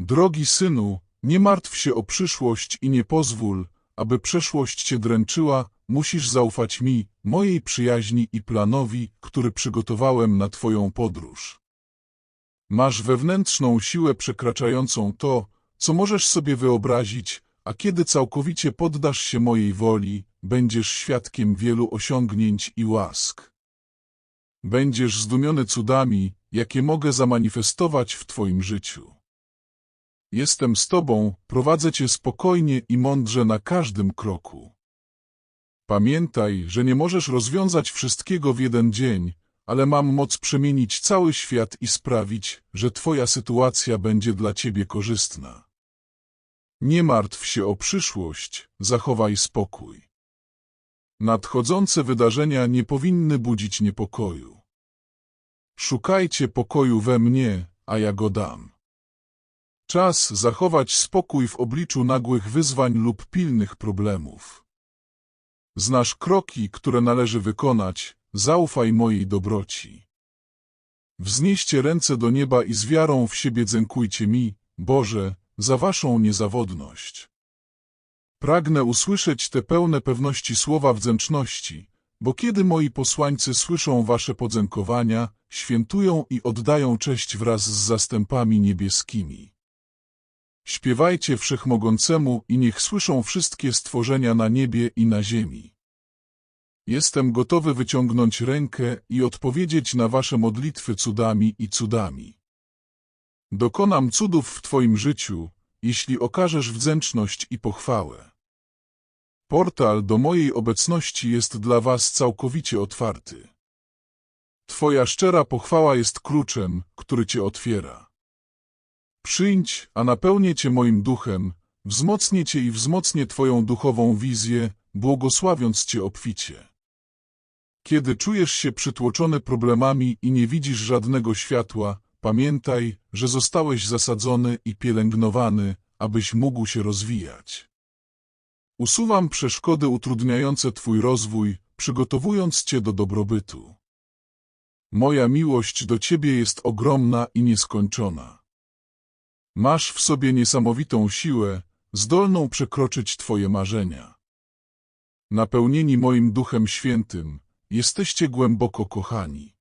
Drogi synu, nie martw się o przyszłość i nie pozwól, aby przeszłość cię dręczyła, musisz zaufać mi, mojej przyjaźni i planowi, który przygotowałem na twoją podróż. Masz wewnętrzną siłę przekraczającą to, co możesz sobie wyobrazić, a kiedy całkowicie poddasz się mojej woli, będziesz świadkiem wielu osiągnięć i łask. Będziesz zdumiony cudami, jakie mogę zamanifestować w Twoim życiu. Jestem z Tobą, prowadzę Cię spokojnie i mądrze na każdym kroku. Pamiętaj, że nie możesz rozwiązać wszystkiego w jeden dzień, ale mam moc przemienić cały świat i sprawić, że Twoja sytuacja będzie dla Ciebie korzystna. Nie martw się o przyszłość, zachowaj spokój. Nadchodzące wydarzenia nie powinny budzić niepokoju. Szukajcie pokoju we mnie, a ja go dam. Czas zachować spokój w obliczu nagłych wyzwań lub pilnych problemów. Znasz kroki, które należy wykonać, zaufaj mojej dobroci. Wznieście ręce do nieba i z wiarą w siebie dziękujcie mi, Boże, za waszą niezawodność. Pragnę usłyszeć te pełne pewności słowa wdzięczności, bo kiedy moi posłańcy słyszą wasze podziękowania, świętują i oddają cześć wraz z zastępami niebieskimi. Śpiewajcie Wszechmogącemu i niech słyszą wszystkie stworzenia na niebie i na ziemi. Jestem gotowy wyciągnąć rękę i odpowiedzieć na wasze modlitwy cudami i cudami. Dokonam cudów w twoim życiu, jeśli okażesz wdzięczność i pochwałę. Portal do mojej obecności jest dla was całkowicie otwarty. Twoja szczera pochwała jest kluczem, który cię otwiera. Przyjdź, a napełnię cię moim duchem, wzmocnię cię i wzmocnię twoją duchową wizję, błogosławiąc cię obficie. Kiedy czujesz się przytłoczony problemami i nie widzisz żadnego światła, pamiętaj, że zostałeś zasadzony i pielęgnowany, abyś mógł się rozwijać. Usuwam przeszkody utrudniające Twój rozwój, przygotowując Cię do dobrobytu. Moja miłość do Ciebie jest ogromna i nieskończona. Masz w sobie niesamowitą siłę, zdolną przekroczyć Twoje marzenia. Napełnieni moim Duchem Świętym, jesteście głęboko kochani.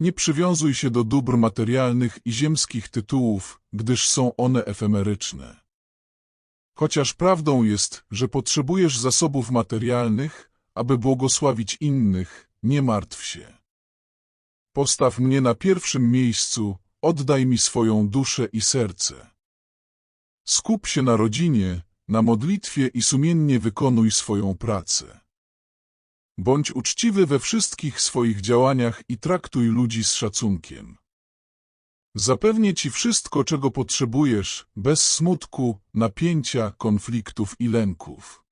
Nie przywiązuj się do dóbr materialnych i ziemskich tytułów, gdyż są one efemeryczne. Chociaż prawdą jest, że potrzebujesz zasobów materialnych, aby błogosławić innych, nie martw się. Postaw mnie na pierwszym miejscu, oddaj mi swoją duszę i serce. Skup się na rodzinie, na modlitwie i sumiennie wykonuj swoją pracę. Bądź uczciwy we wszystkich swoich działaniach i traktuj ludzi z szacunkiem. Zapewnię Ci wszystko, czego potrzebujesz, bez smutku, napięcia, konfliktów i lęków.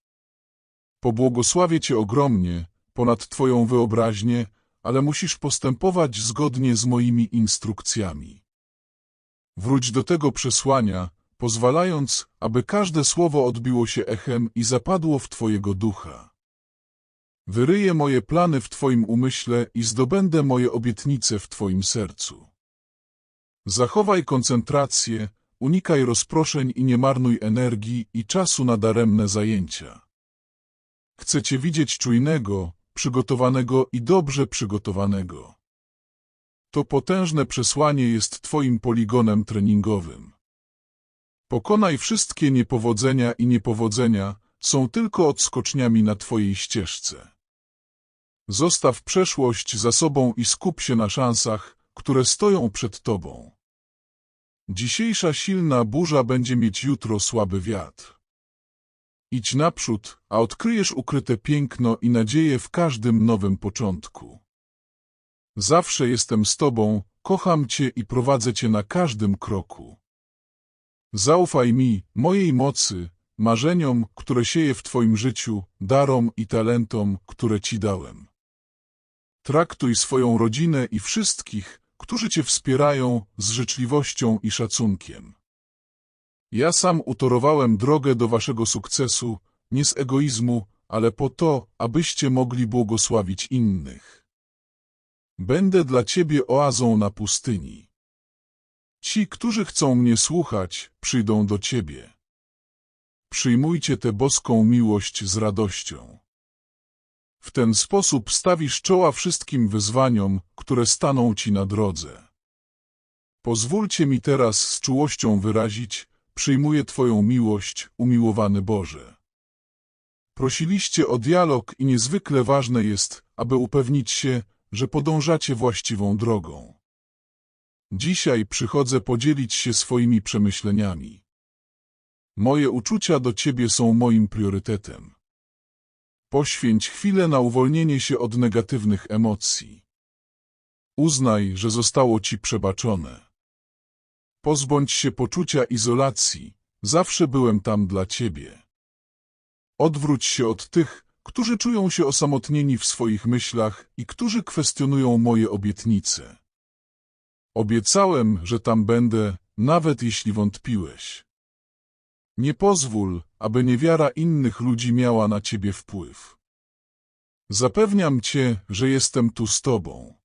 Pobłogosławię Cię ogromnie, ponad Twoją wyobraźnię, ale musisz postępować zgodnie z moimi instrukcjami. Wróć do tego przesłania, pozwalając, aby każde słowo odbiło się echem i zapadło w Twojego ducha. Wyryję moje plany w Twoim umyśle i zdobędę moje obietnice w Twoim sercu. Zachowaj koncentrację, unikaj rozproszeń i nie marnuj energii i czasu na daremne zajęcia. Chcę Cię widzieć czujnego, przygotowanego i dobrze przygotowanego. To potężne przesłanie jest Twoim poligonem treningowym. Pokonaj wszystkie niepowodzenia i niepowodzenia, są tylko odskoczniami na Twojej ścieżce. Zostaw przeszłość za sobą i skup się na szansach, które stoją przed Tobą. Dzisiejsza silna burza będzie mieć jutro słaby wiatr. Idź naprzód, a odkryjesz ukryte piękno i nadzieję w każdym nowym początku. Zawsze jestem z Tobą, kocham Cię i prowadzę Cię na każdym kroku. Zaufaj mi, mojej mocy, marzeniom, które sieję w Twoim życiu, darom i talentom, które Ci dałem. Traktuj swoją rodzinę i wszystkich, którzy Cię wspierają, z życzliwością i szacunkiem. Ja sam utorowałem drogę do Waszego sukcesu, nie z egoizmu, ale po to, abyście mogli błogosławić innych. Będę dla Ciebie oazą na pustyni. Ci, którzy chcą mnie słuchać, przyjdą do Ciebie. Przyjmujcie tę boską miłość z radością. W ten sposób stawisz czoła wszystkim wyzwaniom, które staną Ci na drodze. Pozwólcie mi teraz z czułością wyrazić, przyjmuję Twoją miłość, umiłowany Boże. Prosiliście o dialog i niezwykle ważne jest, aby upewnić się, że podążacie właściwą drogą. Dzisiaj przychodzę podzielić się swoimi przemyśleniami. Moje uczucia do Ciebie są moim priorytetem. Poświęć chwilę na uwolnienie się od negatywnych emocji. Uznaj, że zostało Ci przebaczone. Pozbądź się poczucia izolacji. Zawsze byłem tam dla Ciebie. Odwróć się od tych, którzy czują się osamotnieni w swoich myślach i którzy kwestionują moje obietnice. Obiecałem, że tam będę, nawet jeśli wątpiłeś. Nie pozwól, aby niewiara innych ludzi miała na ciebie wpływ. Zapewniam cię, że jestem tu z tobą.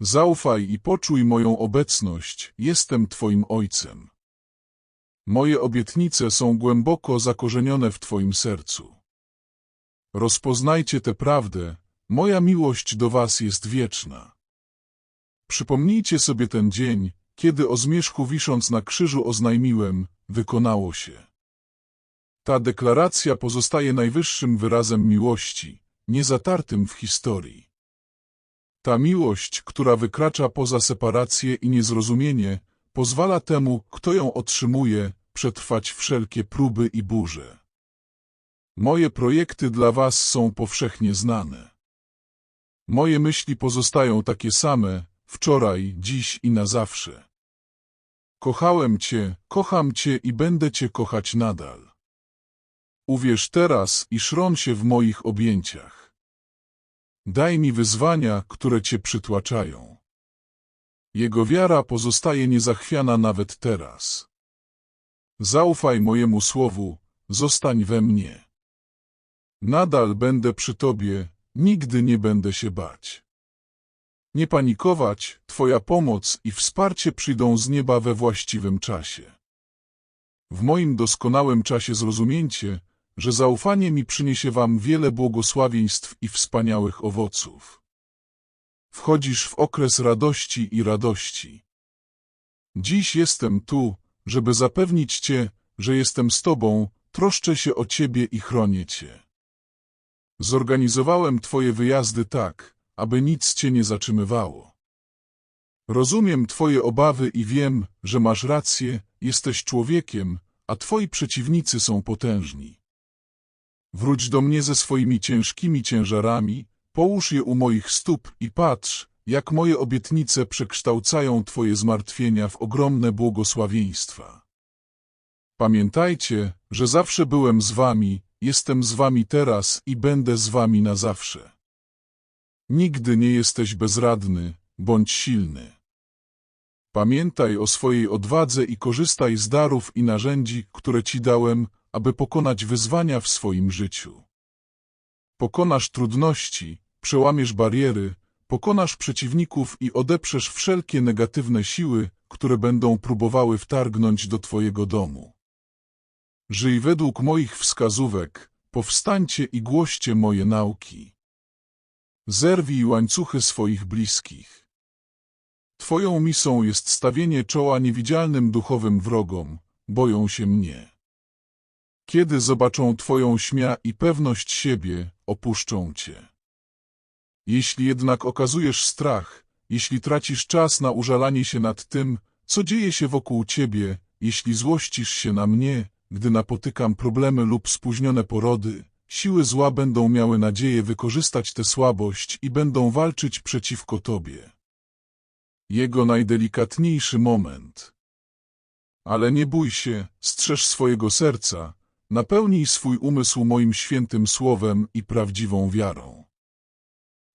Zaufaj i poczuj moją obecność, jestem twoim ojcem. Moje obietnice są głęboko zakorzenione w twoim sercu. Rozpoznajcie tę prawdę, moja miłość do was jest wieczna. Przypomnijcie sobie ten dzień, kiedy o zmierzchu wisząc na krzyżu oznajmiłem, wykonało się. Ta deklaracja pozostaje najwyższym wyrazem miłości, niezatartym w historii. Ta miłość, która wykracza poza separację i niezrozumienie, pozwala temu, kto ją otrzymuje, przetrwać wszelkie próby i burze. Moje projekty dla was są powszechnie znane. Moje myśli pozostają takie same, wczoraj, dziś i na zawsze. Kochałem Cię, kocham Cię i będę Cię kochać nadal. Uwierz teraz i szron się w moich objęciach. Daj mi wyzwania, które Cię przytłaczają. Jego wiara pozostaje niezachwiana nawet teraz. Zaufaj mojemu słowu, zostań we mnie. Nadal będę przy Tobie, nigdy nie będę się bać. Nie panikować, Twoja pomoc i wsparcie przyjdą z nieba we właściwym czasie. W moim doskonałym czasie zrozumiecie, że zaufanie mi przyniesie Wam wiele błogosławieństw i wspaniałych owoców. Wchodzisz w okres radości i radości. Dziś jestem tu, żeby zapewnić Cię, że jestem z Tobą, troszczę się o Ciebie i chronię Cię. Zorganizowałem Twoje wyjazdy tak, aby nic cię nie zatrzymywało. Rozumiem twoje obawy i wiem, że masz rację, jesteś człowiekiem, a twoi przeciwnicy są potężni. Wróć do mnie ze swoimi ciężkimi ciężarami, połóż je u moich stóp i patrz, jak moje obietnice przekształcają twoje zmartwienia w ogromne błogosławieństwa. Pamiętajcie, że zawsze byłem z wami, jestem z wami teraz i będę z wami na zawsze. Nigdy nie jesteś bezradny, bądź silny. Pamiętaj o swojej odwadze i korzystaj z darów i narzędzi, które Ci dałem, aby pokonać wyzwania w swoim życiu. Pokonasz trudności, przełamiesz bariery, pokonasz przeciwników i odeprzesz wszelkie negatywne siły, które będą próbowały wtargnąć do Twojego domu. Żyj według moich wskazówek, powstańcie i głoście moje nauki. Zerwij łańcuchy swoich bliskich. Twoją misą jest stawienie czoła niewidzialnym duchowym wrogom, boją się mnie. Kiedy zobaczą Twoją śmia i pewność siebie, opuszczą Cię. Jeśli jednak okazujesz strach, jeśli tracisz czas na użalanie się nad tym, co dzieje się wokół Ciebie, jeśli złościsz się na mnie, gdy napotykam problemy lub spóźnione porody, Siły zła będą miały nadzieję wykorzystać tę słabość i będą walczyć przeciwko Tobie. Jego najdelikatniejszy moment. Ale nie bój się, strzeż swojego serca, napełnij swój umysł moim świętym słowem i prawdziwą wiarą.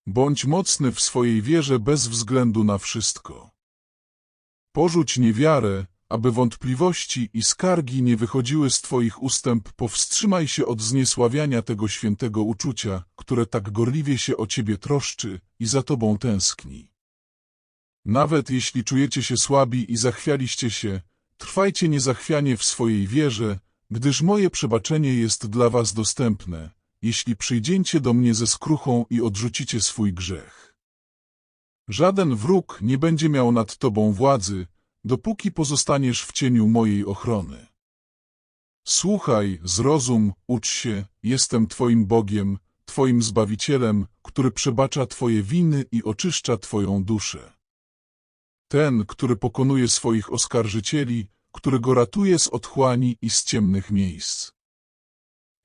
Bądź mocny w swojej wierze bez względu na wszystko. Porzuć niewiarę, aby wątpliwości i skargi nie wychodziły z Twoich ustęp, powstrzymaj się od zniesławiania tego świętego uczucia, które tak gorliwie się o Ciebie troszczy i za Tobą tęskni. Nawet jeśli czujecie się słabi i zachwialiście się, trwajcie niezachwianie w swojej wierze, gdyż moje przebaczenie jest dla was dostępne, jeśli przyjdziecie do mnie ze skruchą i odrzucicie swój grzech. Żaden wróg nie będzie miał nad tobą władzy, dopóki pozostaniesz w cieniu mojej ochrony. Słuchaj, zrozum, ucz się, jestem Twoim Bogiem, Twoim Zbawicielem, który przebacza Twoje winy i oczyszcza Twoją duszę. Ten, który pokonuje swoich oskarżycieli, który go ratuje z otchłani i z ciemnych miejsc.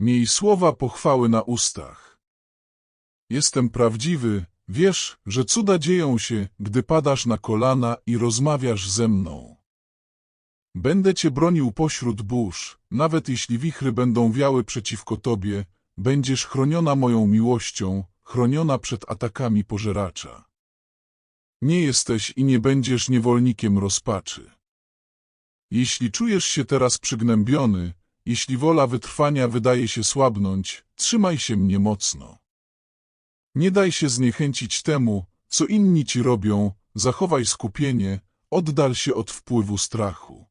Miej słowa pochwały na ustach. Jestem prawdziwy, wiesz, że cuda dzieją się, gdy padasz na kolana i rozmawiasz ze mną. Będę cię bronił pośród burz, nawet jeśli wichry będą wiały przeciwko tobie, będziesz chroniona moją miłością, chroniona przed atakami pożeracza. Nie jesteś i nie będziesz niewolnikiem rozpaczy. Jeśli czujesz się teraz przygnębiony, jeśli wola wytrwania wydaje się słabnąć, trzymaj się mnie mocno. Nie daj się zniechęcić temu, co inni ci robią, zachowaj skupienie, oddal się od wpływu strachu.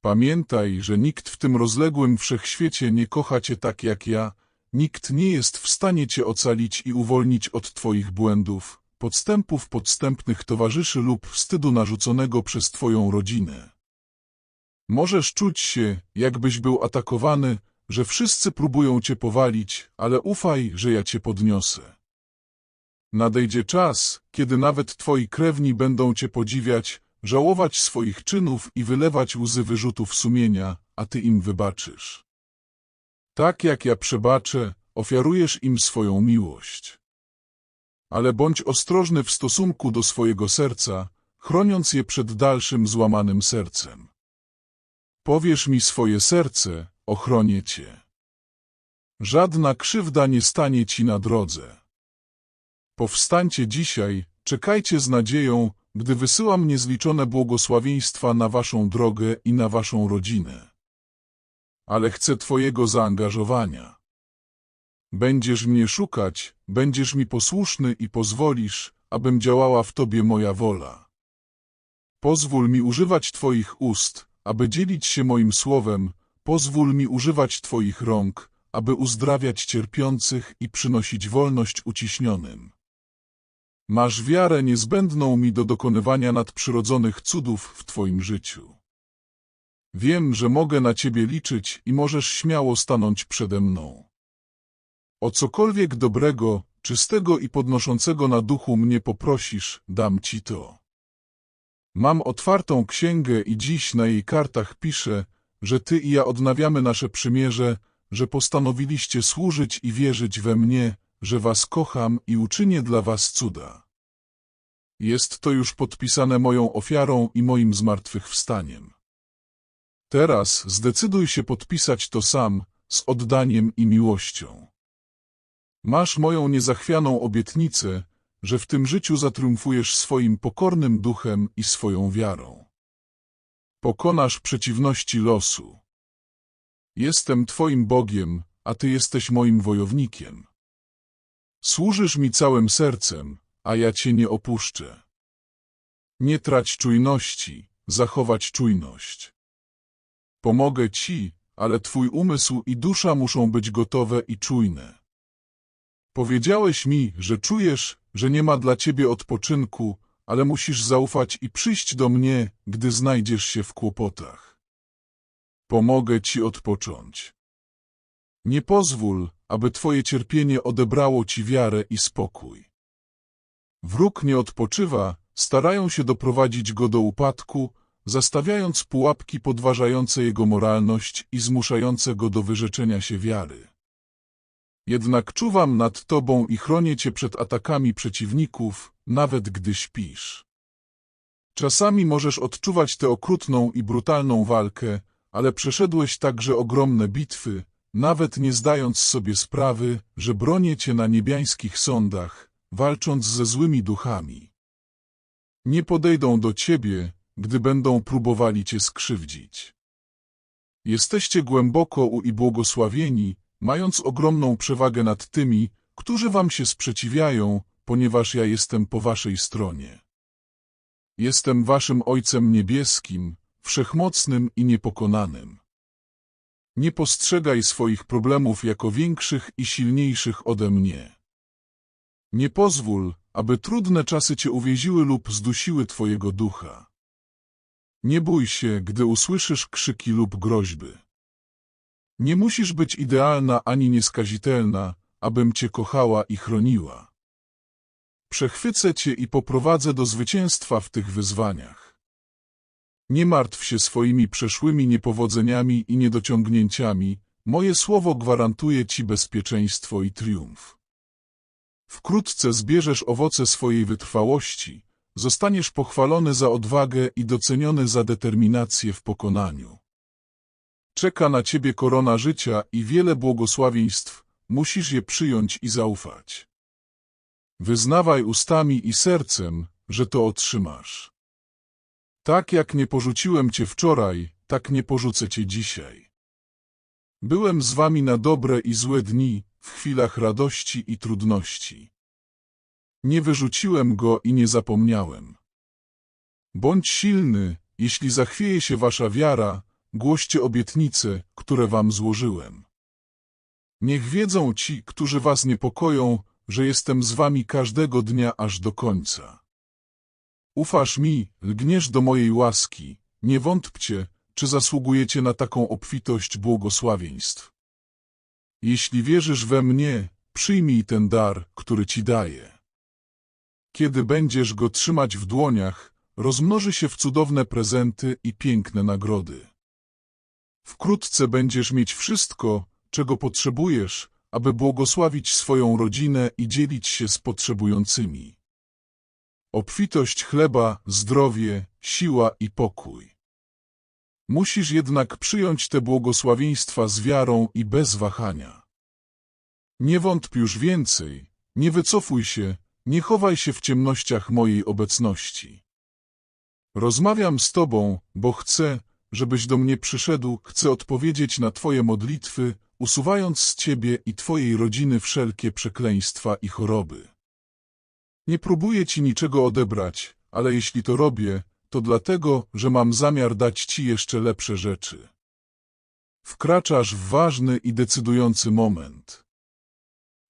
Pamiętaj, że nikt w tym rozległym wszechświecie nie kocha cię tak jak ja, nikt nie jest w stanie cię ocalić i uwolnić od twoich błędów, podstępów podstępnych towarzyszy lub wstydu narzuconego przez twoją rodzinę. Możesz czuć się, jakbyś był atakowany, że wszyscy próbują cię powalić, ale ufaj, że ja cię podniosę. Nadejdzie czas, kiedy nawet twoi krewni będą cię podziwiać, żałować swoich czynów i wylewać łzy wyrzutów sumienia, a ty im wybaczysz. Tak jak ja przebaczę, ofiarujesz im swoją miłość. Ale bądź ostrożny w stosunku do swojego serca, chroniąc je przed dalszym złamanym sercem. Powiesz mi swoje serce, ochronię cię. Żadna krzywda nie stanie ci na drodze. Powstańcie dzisiaj, czekajcie z nadzieją, gdy wysyłam niezliczone błogosławieństwa na waszą drogę i na waszą rodzinę. Ale chcę twojego zaangażowania. Będziesz mnie szukać, będziesz mi posłuszny i pozwolisz, abym działała w tobie moja wola. Pozwól mi używać twoich ust, aby dzielić się moim słowem, pozwól mi używać twoich rąk, aby uzdrawiać cierpiących i przynosić wolność uciśnionym. Masz wiarę niezbędną mi do dokonywania nadprzyrodzonych cudów w Twoim życiu. Wiem, że mogę na Ciebie liczyć i możesz śmiało stanąć przede mną. O cokolwiek dobrego, czystego i podnoszącego na duchu mnie poprosisz, dam Ci to. Mam otwartą księgę i dziś na jej kartach piszę, że Ty i ja odnawiamy nasze przymierze, że postanowiliście służyć i wierzyć we mnie, że was kocham i uczynię dla was cuda. Jest to już podpisane moją ofiarą i moim zmartwychwstaniem. Teraz zdecyduj się podpisać to sam, z oddaniem i miłością. Masz moją niezachwianą obietnicę, że w tym życiu zatriumfujesz swoim pokornym duchem i swoją wiarą. Pokonasz przeciwności losu. Jestem Twoim Bogiem, a Ty jesteś moim wojownikiem. Służysz mi całym sercem, a ja cię nie opuszczę. Nie trać czujności, zachować czujność. Pomogę ci, ale twój umysł i dusza muszą być gotowe i czujne. Powiedziałeś mi, że czujesz, że nie ma dla ciebie odpoczynku, ale musisz zaufać i przyjść do mnie, gdy znajdziesz się w kłopotach. Pomogę ci odpocząć. Nie pozwól, aby Twoje cierpienie odebrało Ci wiarę i spokój. Wróg nie odpoczywa, starają się doprowadzić go do upadku, zastawiając pułapki podważające jego moralność i zmuszające go do wyrzeczenia się wiary. Jednak czuwam nad Tobą i chronię Cię przed atakami przeciwników, nawet gdy śpisz. Czasami możesz odczuwać tę okrutną i brutalną walkę, ale przeszedłeś także ogromne bitwy, nawet nie zdając sobie sprawy, że bronię Cię na niebiańskich sądach, walcząc ze złymi duchami. Nie podejdą do Ciebie, gdy będą próbowali Cię skrzywdzić. Jesteście głęboko u i błogosławieni, mając ogromną przewagę nad tymi, którzy Wam się sprzeciwiają, ponieważ ja jestem po Waszej stronie. Jestem waszym Ojcem Niebieskim, wszechmocnym i niepokonanym. Nie postrzegaj swoich problemów jako większych i silniejszych ode mnie. Nie pozwól, aby trudne czasy cię uwięziły lub zdusiły twojego ducha. Nie bój się, gdy usłyszysz krzyki lub groźby. Nie musisz być idealna ani nieskazitelna, abym cię kochała i chroniła. Przechwycę cię i poprowadzę do zwycięstwa w tych wyzwaniach. Nie martw się swoimi przeszłymi niepowodzeniami i niedociągnięciami, moje słowo gwarantuje ci bezpieczeństwo i triumf. Wkrótce zbierzesz owoce swojej wytrwałości, zostaniesz pochwalony za odwagę i doceniony za determinację w pokonaniu. Czeka na ciebie korona życia i wiele błogosławieństw, musisz je przyjąć i zaufać. Wyznawaj ustami i sercem, że to otrzymasz. Tak jak nie porzuciłem cię wczoraj, tak nie porzucę cię dzisiaj. Byłem z wami na dobre i złe dni, w chwilach radości i trudności. Nie wyrzuciłem go i nie zapomniałem. Bądź silny, jeśli zachwieje się wasza wiara, głoście obietnice, które wam złożyłem. Niech wiedzą ci, którzy was niepokoją, że jestem z wami każdego dnia aż do końca. Ufasz mi, lgniesz do mojej łaski, nie wątpcie, czy zasługujecie na taką obfitość błogosławieństw. Jeśli wierzysz we mnie, przyjmij ten dar, który ci daję. Kiedy będziesz go trzymać w dłoniach, rozmnoży się w cudowne prezenty i piękne nagrody. Wkrótce będziesz mieć wszystko, czego potrzebujesz, aby błogosławić swoją rodzinę i dzielić się z potrzebującymi. Obfitość chleba, zdrowie, siła i pokój. Musisz jednak przyjąć te błogosławieństwa z wiarą i bez wahania. Nie wątp już więcej, nie wycofuj się, nie chowaj się w ciemnościach mojej obecności. Rozmawiam z Tobą, bo chcę, żebyś do mnie przyszedł, chcę odpowiedzieć na Twoje modlitwy, usuwając z Ciebie i Twojej rodziny wszelkie przekleństwa i choroby. Nie próbuję Ci niczego odebrać, ale jeśli to robię, to dlatego, że mam zamiar dać Ci jeszcze lepsze rzeczy. Wkraczasz w ważny i decydujący moment.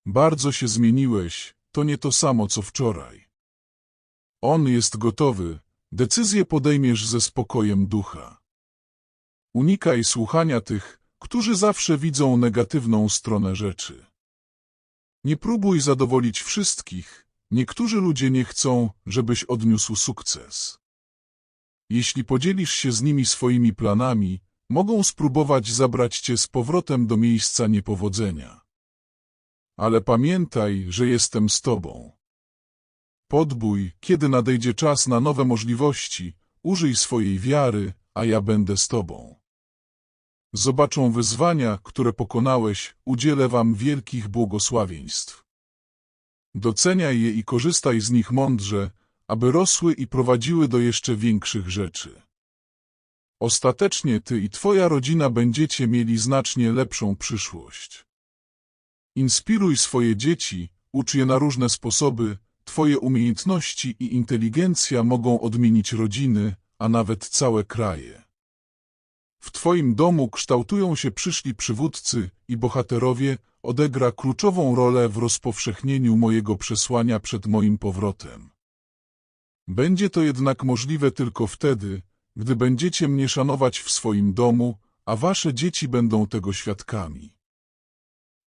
Bardzo się zmieniłeś, to nie to samo co wczoraj. On jest gotowy, decyzję podejmiesz ze spokojem ducha. Unikaj słuchania tych, którzy zawsze widzą negatywną stronę rzeczy. Nie próbuj zadowolić wszystkich, niektórzy ludzie nie chcą, żebyś odniósł sukces. Jeśli podzielisz się z nimi swoimi planami, mogą spróbować zabrać cię z powrotem do miejsca niepowodzenia. Ale pamiętaj, że jestem z tobą. Podbój, kiedy nadejdzie czas na nowe możliwości, użyj swojej wiary, a ja będę z tobą. Zobaczą wyzwania, które pokonałeś, udzielę wam wielkich błogosławieństw. Doceniaj je i korzystaj z nich mądrze, aby rosły i prowadziły do jeszcze większych rzeczy. Ostatecznie ty i twoja rodzina będziecie mieli znacznie lepszą przyszłość. Inspiruj swoje dzieci, ucz je na różne sposoby, twoje umiejętności i inteligencja mogą odmienić rodziny, a nawet całe kraje. W Twoim domu kształtują się przyszli przywódcy i bohaterowie, odegra kluczową rolę w rozpowszechnieniu mojego przesłania przed moim powrotem. Będzie to jednak możliwe tylko wtedy, gdy będziecie mnie szanować w swoim domu, a wasze dzieci będą tego świadkami.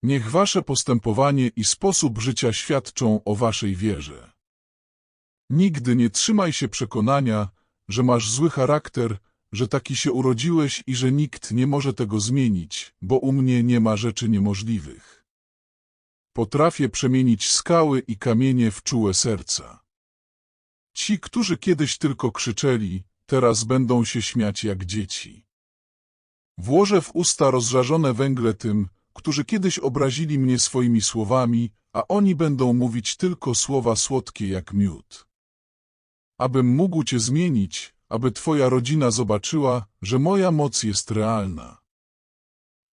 Niech wasze postępowanie i sposób życia świadczą o waszej wierze. Nigdy nie trzymaj się przekonania, że masz zły charakter, że taki się urodziłeś i że nikt nie może tego zmienić, bo u mnie nie ma rzeczy niemożliwych. Potrafię przemienić skały i kamienie w czułe serca. Ci, którzy kiedyś tylko krzyczeli, teraz będą się śmiać jak dzieci. Włożę w usta rozżarzone węgle tym, którzy kiedyś obrazili mnie swoimi słowami, a oni będą mówić tylko słowa słodkie jak miód. Abym mógł Cię zmienić, aby Twoja rodzina zobaczyła, że moja moc jest realna.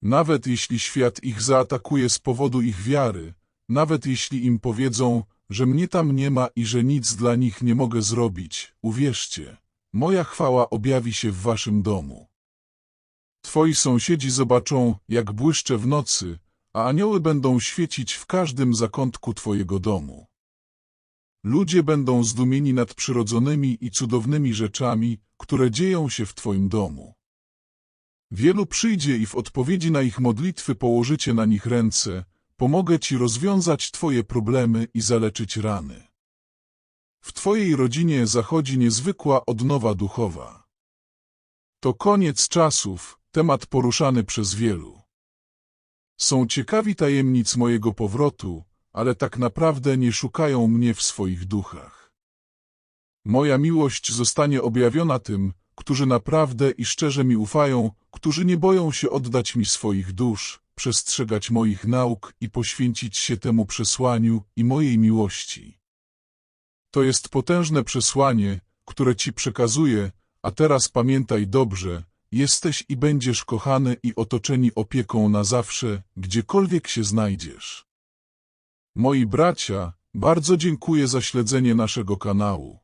Nawet jeśli świat ich zaatakuje z powodu ich wiary, nawet jeśli im powiedzą, że mnie tam nie ma i że nic dla nich nie mogę zrobić, uwierzcie, moja chwała objawi się w waszym domu. Twoi sąsiedzi zobaczą, jak błyszczę w nocy, a anioły będą świecić w każdym zakątku twojego domu. Ludzie będą zdumieni nadprzyrodzonymi i cudownymi rzeczami, które dzieją się w twoim domu. Wielu przyjdzie i w odpowiedzi na ich modlitwy położycie na nich ręce, pomogę ci rozwiązać twoje problemy i zaleczyć rany. W twojej rodzinie zachodzi niezwykła odnowa duchowa. To koniec czasów, temat poruszany przez wielu. Są ciekawi tajemnic mojego powrotu, ale tak naprawdę nie szukają mnie w swoich duchach. Moja miłość zostanie objawiona tym, którzy naprawdę i szczerze mi ufają, którzy nie boją się oddać mi swoich dusz, przestrzegać moich nauk i poświęcić się temu przesłaniu i mojej miłości. To jest potężne przesłanie, które ci przekazuję, a teraz pamiętaj dobrze, jesteś i będziesz kochany i otoczeni opieką na zawsze, gdziekolwiek się znajdziesz. Moi bracia, bardzo dziękuję za śledzenie naszego kanału.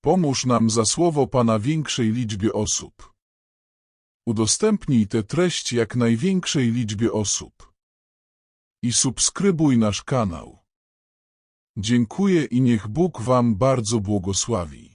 Pomóż nam za słowo Pana większej liczbie osób. Udostępnij tę treść jak największej liczbie osób. I subskrybuj nasz kanał. Dziękuję i niech Bóg Wam bardzo błogosławi.